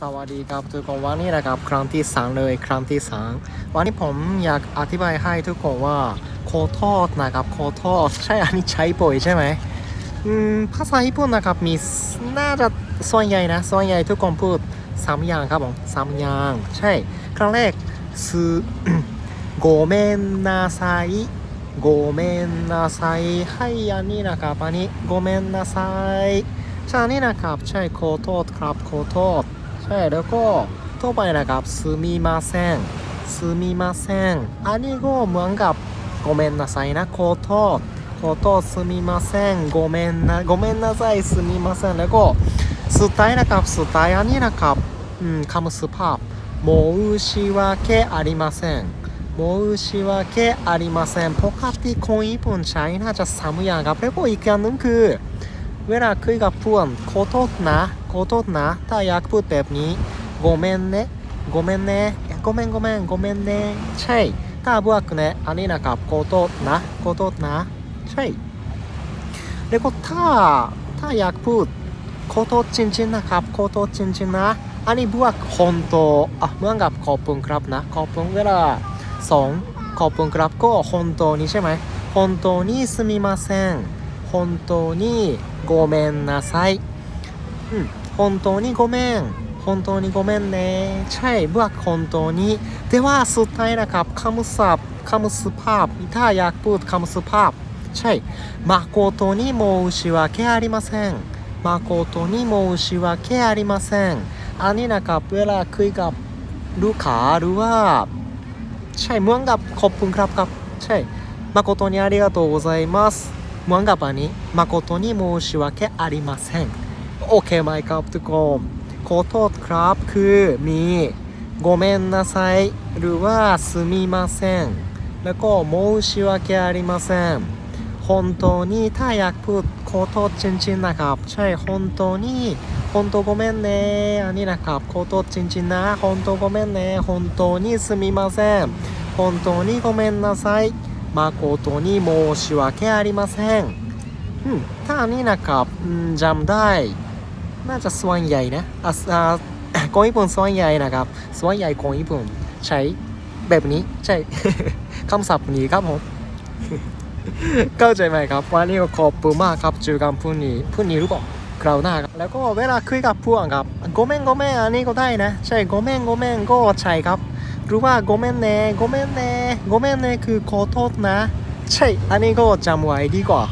สวัสดีครับทุกคนวันนี้นะครับครั้งที่สามเลยครั้งที่สามวันนี้ผมอยากอธิบายให้ทุกคนว่าโคทอดนะครับโคทอดใช่อันนี้ใช้ป่อยใช่ไหมอืมภาษาญี่ปุ่นนะครับมีน่าจะส่วนใหญ่นะส่วนใหญ่ทุกคนพูดสามอย่างครับผมสามอย่างใช่ ครั้งแรกสุโอโกเมนนาไซโกเมนนาไซให้อันนี้นะครับอันนี้โกเมนนาไซใช่อันนี้นะครับใช่โคทอดครับโคทอด ใช่แล้วก็ต่อไปนะครับすみませんすみませんอันนี้ก็เหมือนกับごめんなさいนะขอโทษขอโทษすみませんごめんなごめんなさいすみませんแล้วก็สุดท้ายนะครับสุดท้ายอันนี้นะครับอืมคำสุภาพ申し訳ありません申し訳ありませんปกติคนญี่ปุ่นใช้น่าจะสามอย่างครับแล้วก็อีกอย่างหนึงคือ เวลาคุยกับเพื่อนขอโทษนะขอโทษนะ ถ้าอยากพูดแบบนี้ごめんねごめんねごめんごめんごめんねใช่ถ้าบอกเนี่ยอันนี้นะครับขอโทษนะขอโทษนะใช่แล้วก็ถ้าถ้าอยากพูดขอโทษจริงๆนะครับขอโทษจริงๆนะอันนี้บอก本当อ่ะเหมือนกับขอบคุณครับนะขอบคุณเวลาสองขอบคุณครับก็本当にใช่ไหม本当にすみません本当に ごめんなさい。うん、本当にごめん。本当にごめんね。ใช่บอก本当にแต่ว่าสุดท้ายนะครับคำศัพท์คำสุภาพถ้าอยากพูดคำสุภาพ ใช่誠に申し訳ありません。誠に申し訳ありません。อันนี้นะครับเวลาคุยกับลูกค้าหรือว่า ใช่เหมือนกับขอบคุณครับครับ ใช่誠にありがとうございます。 เหมือนกับอันนี้誠に申し訳ありませんโอเคไหมครับทุกคนขอโทษครับคือมีごめんなさいหรือว่าすみませんแล้วก็申し訳ありません本当にถ้าอยากพูดขอโทษจริงๆนะครับ ใช่本当に本当ごめんねอันนี้นะครับขอโทษจริงๆนะ本当ごめんね本当にすみません本当にごめんなさい 誠に申し訳ありませんอืมถ้าอันนี้นะครับอืมจำได้ น่าจะส่วนใหญ่นะอ่ะอ่า คนญี่ปุ่นส่วนใหญ่นะครับส่วนใหญ่คนญี่ปุ่นใช้แบบนี้ใช่ คำศัพท์นี้ครับผม เข้าใจไหมครับวันนี้ก็ขอบคุณมากครับเจอกันพรุ่งนี้พรุ่งนี้รู้เปล่าคราวหน้าครับแล้วก็เวลาคุยกับเพื่อนครับโกเมนโกเมนอันนี้ก็ได้นะ ใช่โกเมนโกเมนก็ใช่ครับ ห รือว่าโกเมนเน่โกเมนเน่โกเมนเน่คือขอโทษนะ ใช่ อันนี้ก็จำไว้ดีกว่า